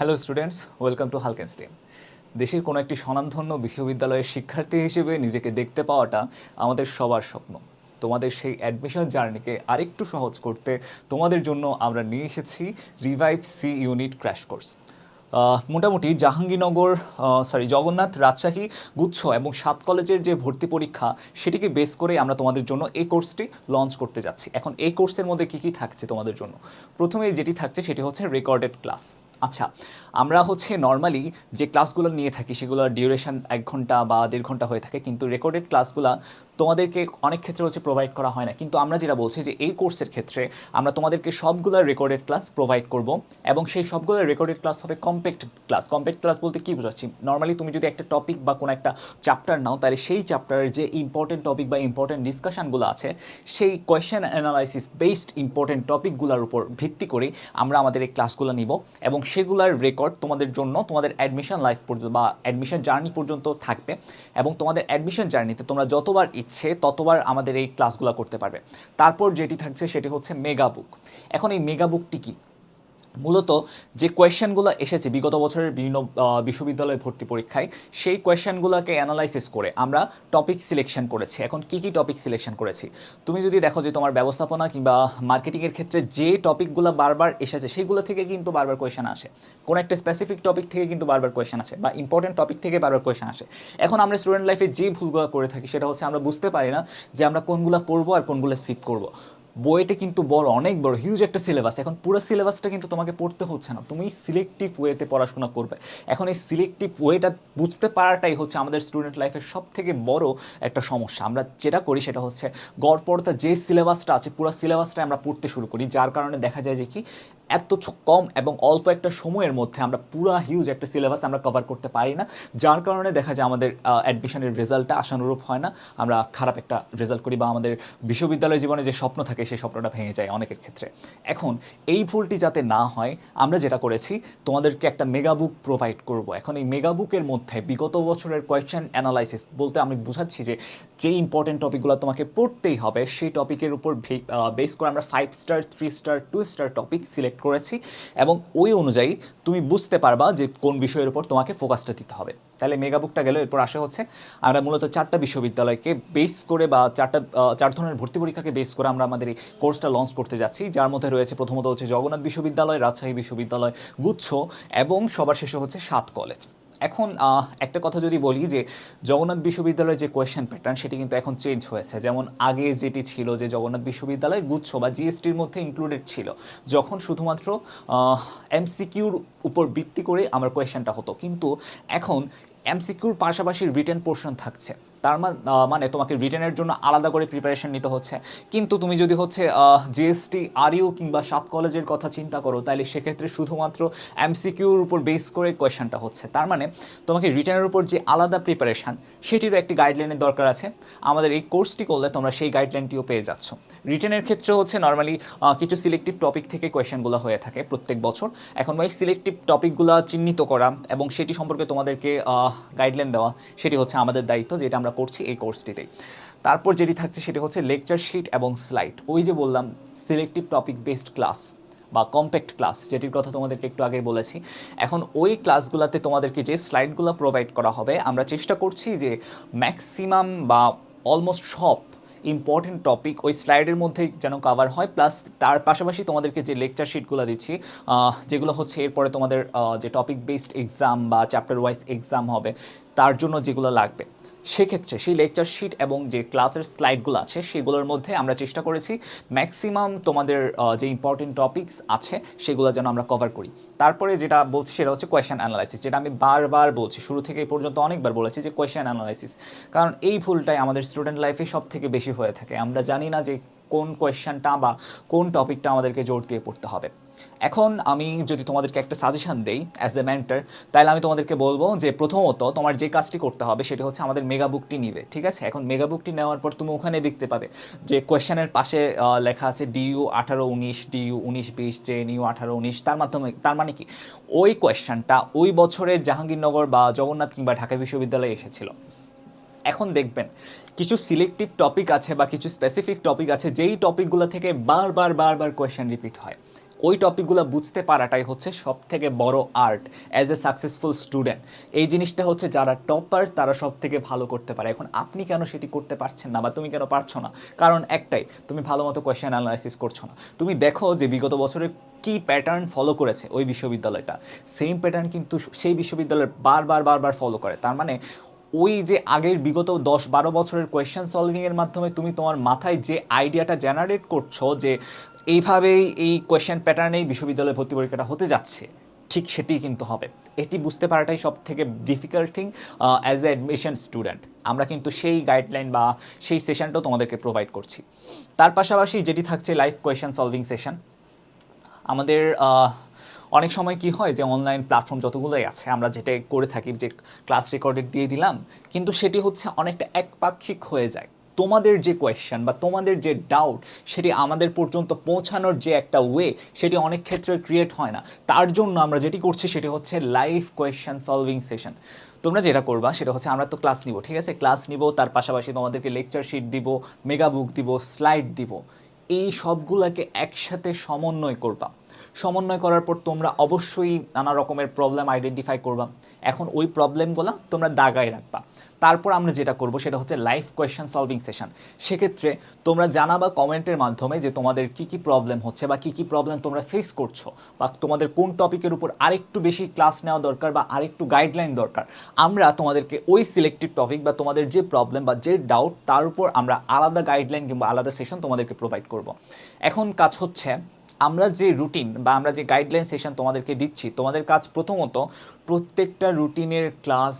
Hello students welcome to Halken STEM দেশের কোনো একটি স্বনামধন্য বিশ্ববিদ্যালয়ের শিক্ষার্থী হিসেবে নিজেকে দেখতে পাওয়াটা আমাদের সবার স্বপ্ন। তোমাদের সেই অ্যাডমিশন জার্নিকে আরেকটু সহজ করতে তোমাদের জন্য আমরা নিয়ে এসেছি revive C unit crash course মোটামুটি জাহাঙ্গীরনগর সরি জগন্নাথ, রাজশাহী, গুচ্ছ এবং সাত কলেজের যে ভর্তি পরীক্ষা, সেটিকে বেস করে আমরা তোমাদের জন্য এই কোর্সটি লঞ্চ করতে যাচ্ছি। এখন এই কোর্সের মধ্যে কী কী থাকছে তোমাদের জন্য? প্রথমেই যেটি থাকছে সেটি হচ্ছে রেকর্ডেড ক্লাস আচ্ছা আমরা হচ্ছে নর্মালি যে ক্লাসগুলো নিয়ে থাকি সেগুলোর ডিউরেশন এক ঘণ্টা বা দেড় ঘণ্টা হয়ে থাকে, কিন্তু রেকর্ডেড ক্লাসগুলো তোমাদেরকে অনেক ক্ষেত্রে হচ্ছে প্রোভাইড করা হয় না। কিন্তু আমরা যেটা বলছি যে এই কোর্সের ক্ষেত্রে আমরা তোমাদেরকে সবগুলো রেকর্ডেড ক্লাস প্রোভাইড করব এবং সেই সবগুলো রেকর্ডেড ক্লাস হবে কম্প্যাক্ট ক্লাস কম্প্যাক্ট ক্লাস বলতে কী বোঝাচ্ছি? নর্মালি তুমি যদি একটা টপিক বা কোনো একটা চ্যাপ্টার নাও, তাহলে সেই চ্যাপ্টারের যে ইম্পর্টেন্ট টপিক বা ইম্পর্টেন্ট ডিসকাশনগুলো আছে, সেই কোয়েশ্চেন অ্যানালাইসিস বেসড ইম্পর্টেন্ট টপিকগুলোর উপর ভিত্তি করে আমরা আমাদের এই ক্লাসগুলো নিব এবং সেগুলোর রেকর্ড তোমাদের জন্য তোমাদের অ্যাডমিশন লাইফ পর্যন্ত বা অ্যাডমিশন জার্নি পর্যন্ত থাকবে এবং তোমাদের অ্যাডমিশন জার্নিতে তোমরা যতবার ইচ্ছে ততবার আমাদের এই ক্লাসগুলো করতে পারবে। তারপর যেটি থাকছে সেটি হচ্ছে মেগা বুক এখন এই মেগা বুকটি কী? মূলত যে কোয়েশ্চেনগুলো এসেছে বিগত বছরের বিভিন্ন বিশ্ববিদ্যালয় ভর্তি পরীক্ষায়, সেই কোয়েশ্চেনগুলোকে অ্যানালাইসিস করে আমরা টপিক সিলেকশন করেছি। এখন কি কি টপিক সিলেকশন করেছি? তুমি যদি দেখো যে তোমার ব্যবস্থাপনা কিংবা মার্কেটিংয়ের ক্ষেত্রে যে টপিকগুলো বারবার এসেছে সেইগুলো থেকে কিন্তু বারবার কোয়েশ্চেন আসে। কোনো একটা স্পেসিফিক টপিক থেকে কিন্তু বারবার কোয়েশ্চেন আসে বা ইম্পর্টেন্ট টপিক থেকে বারবার কোয়েশ্চেন আসে। এখন আমরা স্টুডেন্ট লাইফে যে ভুলগুলো করে থাকি, সেটা হচ্ছে আমরা বুঝতে পারি না যে আমরা কোনগুলো পড়ব আর কোনগুলো সিপ করব। বইটা কিন্তু বড়, অনেক বড় হিউজ একটা সিলেবাস এখন পুরো সিলেবাসটা কিন্তু তোমাকে পড়তে হচ্ছে না। তুমি সিলেক্টিভ ওয়েতে পড়াশোনা করবে। এখন এই সিলেক্টিভ ওয়েটা বুঝতে পারাটাই হচ্ছে আমাদের স্টুডেন্ট লাইফের সব থেকে বড় একটা সমস্যা। আমরা যেটা করি সেটা হচ্ছে গড়পড়তা যে সিলেবাসটা আছে, পুরো সিলেবাসটা আমরা পড়তে শুরু করি। যার কারণে দেখা যায় যে কি এত কম এবং অল্প একটা সময়ের মধ্যে আমরা পুরো হিউজ একটা সিলেবাস আমরা কভার করতে পারি না। যার কারণে দেখা যায় আমাদের অ্যাডমিশনের রেজাল্টটা আশানুরূপ হয় না। আমরা খারাপ একটা রেজাল্ট করি বা আমাদের বিশ্ববিদ্যালয় জীবনে যে স্বপ্ন থাকে সেই স্বপ্নটা ভেঙে যায় অনেকের ক্ষেত্রে। এখন এই ভুলটি যাতে না হয়, আমরা যেটা করেছি, তোমাদেরকে একটা মেগা বুক প্রোভাইড করব। এখন এই মেগা বুকের মধ্যে বিগত বছরের কোয়েশ্চেন অ্যানালাইসিস বলতে আমি বুঝাচ্ছি যে যে ইম্পর্টেন্ট টপিকগুলো তোমাকে পড়তেই হবে, সেই টপিকের উপর বেস করে আমরা five star three star two star topic select করেছি এবং ওই অনুযায়ী তুমি বুঝতে পারবা যে কোন বিষয়ের উপর তোমাকে ফোকাসটা দিতে হবে। তাহলে মেগা বুকটা গেল, এরপর আসা হচ্ছে আমরা মূলত চারটা বিশ্ববিদ্যালয়কে বেস করে বা চারটা চার ধরনের ভর্তি পরীক্ষাকে বেস করে আমরা আমাদের এই কোর্সটা লঞ্চ করতে যাচ্ছি। যার মধ্যে রয়েছে প্রথমত হচ্ছে জগন্নাথ বিশ্ববিদ্যালয়, রাজশাহী বিশ্ববিদ্যালয়, গুচ্ছ এবং সবার শেষে হচ্ছে সাত কলেজ এখন একটা কথা যদি বলি যে জগন্নাথ বিশ্ববিদ্যালয়ের যে কোয়েশ্চেন প্যাটার্ন সেটি কিন্তু এখন চেঞ্জ হয়েছে। যেমন আগে যেটি ছিল যে জগন্নাথ বিশ্ববিদ্যালয় গুচ্ছ বা জিএসটির মধ্যে ইনক্লুডেড ছিল, যখন শুধুমাত্র এমসিকিউর উপর ভিত্তি করে আমার কোয়েশ্চেনটা হতো। কিন্তু এখন এমসিকিউর পাশাপাশি রিটার্ন পোর্শন থাকছে। তার মানে তোমাকে রিটেনের জন্য আলাদা করে প্রিপারেশন নিতে হচ্ছে। কিন্তু তুমি যদি হচ্ছে জিএসটি আরইউ কিংবা সাত কলেজের কথা চিন্তা করো তাহলে সেক্ষেত্রে শুধুমাত্র এমসিকিউর উপর বেস করে কোয়েশনটা হচ্ছে। তার মানে তোমাকে রিটেনের উপর যে আলাদা প্রিপারেশন সেটিরও একটি গাইডলাইনের দরকার আছে। আমাদের এই কোর্সটি করলে তোমরা সেই গাইডলাইনটিও পেয়ে যাচ্ছ। রিটেনের ক্ষেত্রে হচ্ছে নর্মালি কিছু সিলেক্টিভ টপিক থেকে কোয়েশনগুলো হয়ে থাকে প্রত্যেক বছর। এখন ওই সিলেক্টিভ টপিকগুলো চিহ্নিত করা এবং সেটি সম্পর্কে তোমাদেরকে গাইডলাইন দেওয়া, সেটি হচ্ছে আমাদের দায়িত্ব, যেটা আমরা করছি এই কোর্সটিতেই তারপর যেটি থাকছে সেটি হচ্ছে লেকচার শিট এবং স্লাইড। ওই যে বললাম সিলেক্টিভ টপিক বেসড ক্লাস বা কম্প্যাক্ট ক্লাস যেটির কথা তোমাদেরকে একটু আগে বলেছি। এখন ওই ক্লাসগুলোতে তোমাদেরকে যে স্লাইডগুলো প্রোভাইড করা হবে, আমরা চেষ্টা করছি যে ম্যাক্সিমাম বা অলমোস্ট সব ইম্পর্টেন্ট টপিক ওই স্লাইডের মধ্যেই যেন কাভার হয়। প্লাস তার পাশাপাশি তোমাদেরকে যে লেকচার শিটগুলো দিচ্ছি যেগুলো হচ্ছে এরপরে তোমাদের যে টপিক বেসড এক্সাম বা চ্যাপ্টার ওয়াইজ এক্সাম হবে, তার জন্য যেগুলো লাগবে। সেক্ষেত্রে সেই লেকচার শিট এবং যে ক্লাসের স্লাইডগুলো আছে, সেগুলোর মধ্যে আমরা চেষ্টা করেছি ম্যাক্সিমাম তোমাদের যে ইম্পর্টেন্ট টপিকস আছে, সেগুলো যেন আমরা কভার করি। তারপরে যেটা বলছি সেটা হচ্ছে কোয়েশ্চেন অ্যানালাইসিস যেটা আমি বারবার বলছি, শুরু থেকে এই পর্যন্ত অনেকবার বলেছি যে কোয়েশ্চেন অ্যানালাইসিস কারণ এই ভুলটাই আমাদের স্টুডেন্ট লাইফে সব থেকে বেশি হয়ে থাকে। আমরা জানি না যে কোন কোয়েশ্চেনটা বা কোন টপিকটা আমাদেরকে জোর দিয়ে পড়তে হবে। এখন আমি যদি তোমাদেরকে একটা সাজেশন দেই অ্যাজ এ মেন্টার তাহলে আমি তোমাদেরকে বলব যে প্রথমত তোমার যে কাজটি করতে হবে সেটা হচ্ছে আমাদের মেগা বুকটি নিবে, ঠিক আছে? এখন মেগা বুকটি নেওয়ার পর তুমি ওখানে দেখতে পাবে যে কোয়েশ্চেনের পাশে লেখা আছে ডিইউ আঠারো উনিশ ডিইউ উনিশ বিশ জেএনইউ আঠারো উনিশ, তার মাধ্যমে, তার মানে কি? ওই কোয়েশ্চেনটা ওই বছরের জাহাঙ্গীরনগর বা জগন্নাথ কিংবা ঢাকা বিশ্ববিদ্যালয়ে এসেছিল। এখন দেখবেন, কিছু সিলেক্টিভ টপিক আছে বা কিছু স্পেসিফিক টপিক আছে, যেই টপিকগুলো থেকে বারবার বারবার কোয়েশ্চেন রিপিট হয়। ওই টপিকগুলো বুঝতে পারাটাই হচ্ছে সব থেকে বড় art as a successful student এই জিনিসটা হচ্ছে যারা টপার তারা সব থেকে ভালো করতে পারে। এখন আপনি কেন সেটি করতে পারছেন না বা তুমি কেন পারছ না? কারণ একটাই, তুমি ভালো মতো কোয়েশ্চেন অ্যানালাইসিস করছ না। তুমি দেখো যে বিগত বছরে কি প্যাটার্ন ফলো করেছে ওই বিশ্ববিদ্যালয়টা। সেম প্যাটার্ন কিন্তু সেই বিশ্ববিদ্যালয় বারবার বারবার ফলো করে। তার মানে ওই যে আগের বিগত দশ, বারো বছরের কোয়েশ্চেন সলভিংয়ের মাধ্যমে তুমি তোমার মাথায় যে আইডিয়াটা জেনারেট করছ যে এইভাবেই এই কোয়েশ্চেন প্যাটার্নেই বিশ্ববিদ্যালয় ভর্তি পরীক্ষাটা হতে যাচ্ছে। ঠিক সেটি কিন্তু হবে। এটি বুঝতে পারাটাই সব থেকে difficult thing as a admission student আমরা কিন্তু সেই গাইডলাইন বা সেই সেশনটাও তোমাদেরকে প্রোভাইড করছি। তার পাশাপাশি যেটি থাকছে লাইভ কোয়েশ্চেন সলভিং সেশন আমাদের অনেক সময় কি হয় যে অনলাইন প্ল্যাটফর্ম যতগুলোই আছে, আমরা যেটা করে থাকি, যে ক্লাস রেকর্ডেড দিয়ে দিলাম, কিন্তু সেটি হচ্ছে অনেকটা একপাক্ষিক হয়ে যায়। তোমাদের যে কোয়েশ্চেন বা তোমাদের যে ডাউট সেটি আমাদের পর্যন্ত পৌঁছানোর যে একটা ওয়ে সেটি অনেক ক্ষেত্রে ক্রিয়েট হয় না। তার জন্য আমরা যেটি করছি সেটি হচ্ছে লাইভ কোয়েশ্চেন সলভিং সেশন তোমরা যেটা করবা সেটা হচ্ছে আমরা তো ক্লাস নিব, ঠিক আছে? ক্লাস নিব, তার পাশাপাশি তোমাদেরকে লেকচার শিট দিব মেগা বুক দিব স্লাইড দিব। এই সবগুলোকে একসাথে সমন্বয় করবা। সমন্বয় করার পর তোমরা অবশ্যই নানা রকমের প্রবলেম আইডেন্টিফাই করবা। এখন ওই প্রবলেমগুলো তোমরা দাগায় রাখবা। তারপর আমরা যেটা করব সেটা হচ্ছে লাইভ কোয়েশ্চেন সলভিং সেশন সেক্ষেত্রে তোমরা জানাবা কমেন্টের মাধ্যমে যে তোমাদের কি কি প্রবলেম হচ্ছে বা কি কি প্রবলেম তোমরা ফেস করছ বা তোমাদের কোন টপিকের উপর আরেকটু বেশি ক্লাস নেওয়া দরকার বা আরেকটু গাইডলাইন দরকার। আমরা তোমাদেরকে ওই সিলেক্টিভ টপিক বা তোমাদের যে প্রবলেম বা যে ডাউট তার উপর আমরা আলাদা গাইডলাইন কিংবা আলাদা সেশন তোমাদেরকে প্রোভাইড করব। এখন কাজ হচ্ছে আমরা যে রুটিন বা আমরা যে গাইডলাইন সেশন তোমাদেরকে দিচ্ছি, তোমাদের কাজ প্রথমত প্রত্যেকটা রুটিনের class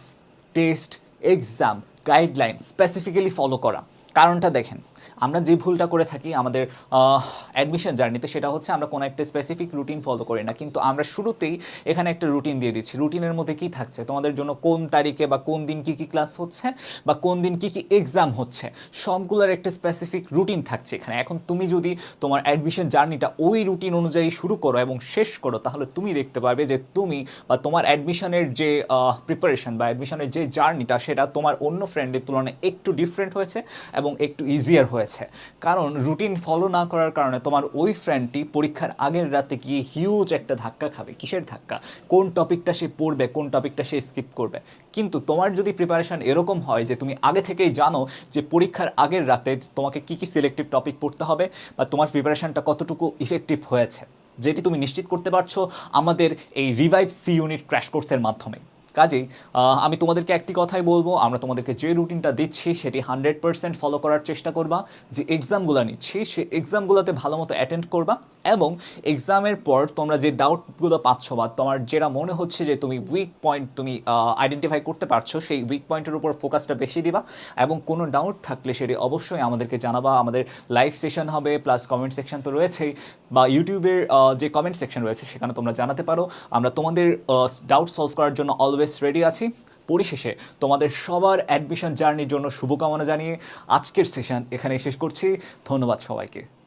test exam guideline specifically follow করা। কারণটা দেখেন। আমরা যে ভুলটা করে থাকি আমাদের অ্যাডমিশন জার্নিতে সেটা হচ্ছে আমরা কোনো একটা স্পেসিফিক রুটিন ফলো করি না। কিন্তু আমরা শুরুতেই এখানে একটা রুটিন দিয়ে দিচ্ছি। রুটিনের মধ্যে কি থাকছে? তোমাদের জন্য কোন তারিখে বা কোন দিন কি কি ক্লাস হচ্ছে বা কোন দিন কি কি এক্সাম হচ্ছে? সবগুলোর একটা স্পেসিফিক রুটিন থাকছে এখানে। এখন তুমি যদি তোমার অ্যাডমিশন জার্নিটা ওই রুটিন অনুযায়ী শুরু করো এবং শেষ করো, তাহলে তুমি দেখতে পারবে যে তুমি বা তোমার অ্যাডমিশনের যে প্রিপারেশন বা অ্যাডমিশনের যে জার্নিটা সেটা তোমার অন্য ফ্রেন্ডের তুলনায় একটু ডিফারেন্ট হয়েছে এবং একটু ইজিয়ার হয়েছে। কারণ রুটিন ফলো না করার কারণে তোমার ওই ফ্রেন্ডটি পরীক্ষার আগের রাতে গিয়ে হিউজ একটা ধাক্কা খাবে। কিসের ধাক্কা? কোন টপিকটা সে পড়বে, কোন টপিকটা সে স্কিপ করবে? কিন্তু তোমার যদি প্রিপারেশন এরকম হয় যে তুমি আগে থেকেই জানো যে পরীক্ষার আগের রাতে তোমাকে কী কী সিলেক্টিভ টপিক পড়তে হবে বা তোমার প্রিপারেশনটা কতটুকু ইফেক্টিভ হয়েছে, যেটি তুমি নিশ্চিত করতে পারছ আমাদের এই রিভাইভ সি ইউনিট ক্র্যাশ কোর্সের মাধ্যমে। কাজেই আমি তোমাদেরকে একটি কথাই বলব, আমরা তোমাদেরকে যে রুটিনটা দিচ্ছি সেটি হান্ড্রেড পার্সেন্ট ফলো করার চেষ্টা করবা, যে এক্সামগুলো নিচ্ছি সেই এক্সামগুলোতে ভালো মতো অ্যাটেন্ড করবা এবং এক্সামের পর তোমরা যে ডাউটগুলো পাচ্ছ বা তোমার যেটা মনে হচ্ছে যে তুমি উইক পয়েন্ট তুমি আইডেন্টিফাই করতে পারছ, সেই উইক পয়েন্টের উপর ফোকাসটা বেশি দিবা এবং কোনো ডাউট থাকলে সেটি অবশ্যই আমাদেরকে জানাবা, আমাদের লাইভ সেশন হবে প্লাস কমেন্ট সেকশন তো রয়েছেই, বা ইউটিউবের যে কমেন্ট সেকশন রয়েছে সেখানে তোমরা জানাতে পারো। আমরা তোমাদের ডাউট সলভ করার জন্য অলওয়েজ রেডি আছি। পরিশেষে তোমাদের সবার অ্যাডমিশন জার্নির জন্য শুভকামনা জানিয়ে আজকের সেশন এখানে শেষ করছি। ধন্যবাদ সবাইকে।